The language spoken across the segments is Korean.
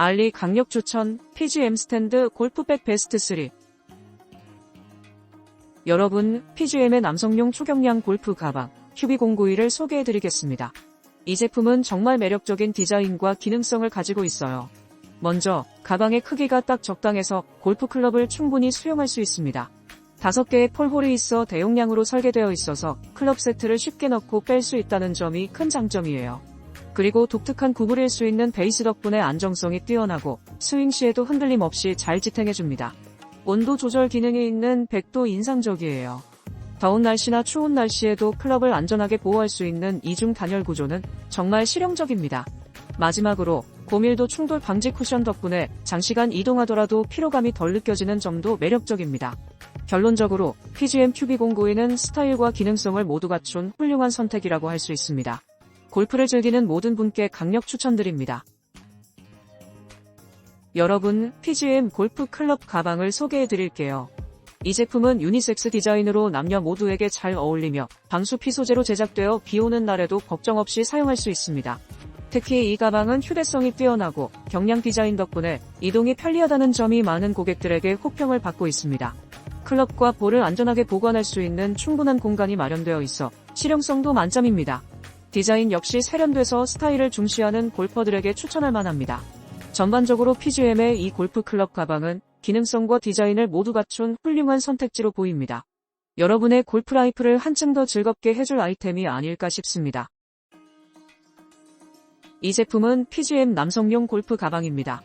알리 강력 추천 PGM 스탠드 골프백 베스트 3 여러분, PGM의 남성용 초경량 골프 가방 큐비091을 소개해드리겠습니다. 이 제품은 정말 매력적인 디자인과 기능성을 가지고 있어요. 먼저, 가방의 크기가 딱 적당해서 골프 클럽을 충분히 수용할 수 있습니다. 5개의 폴홀이 있어 대용량으로 설계되어 있어서 클럽 세트를 쉽게 넣고 뺄 수 있다는 점이 큰 장점이에요. 그리고 독특한 구부릴 수 있는 베이스 덕분에 안정성이 뛰어나고 스윙 시에도 흔들림 없이 잘 지탱해줍니다. 온도 조절 기능이 있는 100도 인상적이에요. 더운 날씨나 추운 날씨에도 클럽을 안전하게 보호할 수 있는 이중 단열 구조는 정말 실용적입니다. 마지막으로 고밀도 충돌 방지 쿠션 덕분에 장시간 이동하더라도 피로감이 덜 느껴지는 점도 매력적입니다. 결론적으로 PGM 큐비092는 스타일과 기능성을 모두 갖춘 훌륭한 선택이라고 할 수 있습니다. 골프를 즐기는 모든 분께 강력 추천드립니다. 여러분, PGM 골프 클럽 가방을 소개해 드릴게요. 이 제품은 유니섹스 디자인으로 남녀 모두에게 잘 어울리며 방수피 소재로 제작되어 비 오는 날에도 걱정 없이 사용할 수 있습니다. 특히 이 가방은 휴대성이 뛰어나고 경량 디자인 덕분에 이동이 편리하다는 점이 많은 고객들에게 호평을 받고 있습니다. 클럽과 볼을 안전하게 보관할 수 있는 충분한 공간이 마련되어 있어 실용성도 만점입니다. 디자인 역시 세련돼서 스타일을 중시하는 골퍼들에게 추천할 만합니다. 전반적으로 PGM의 이 골프 클럽 가방은 기능성과 디자인을 모두 갖춘 훌륭한 선택지로 보입니다. 여러분의 골프 라이프를 한층 더 즐겁게 해줄 아이템이 아닐까 싶습니다. 이 제품은 PGM 남성용 골프 가방입니다.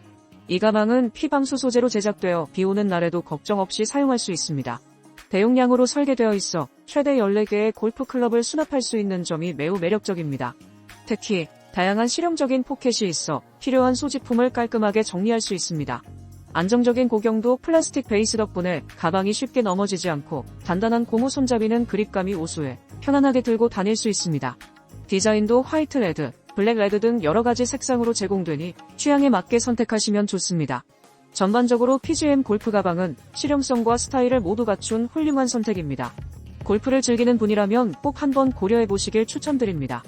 이 가방은 피방수 소재로 제작되어 비 오는 날에도 걱정 없이 사용할 수 있습니다. 대용량으로 설계되어 있어 최대 14개의 골프 클럽을 수납할 수 있는 점이 매우 매력적입니다. 특히 다양한 실용적인 포켓이 있어 필요한 소지품을 깔끔하게 정리할 수 있습니다. 안정적인 고경도 플라스틱 베이스 덕분에 가방이 쉽게 넘어지지 않고 단단한 고무 손잡이는 그립감이 우수해 편안하게 들고 다닐 수 있습니다. 디자인도 화이트 레드, 블랙 레드 등 여러 가지 색상으로 제공되니 취향에 맞게 선택하시면 좋습니다. 전반적으로 PGM 골프 가방은 실용성과 스타일을 모두 갖춘 훌륭한 선택입니다. 골프를 즐기는 분이라면 꼭 한번 고려해 보시길 추천드립니다.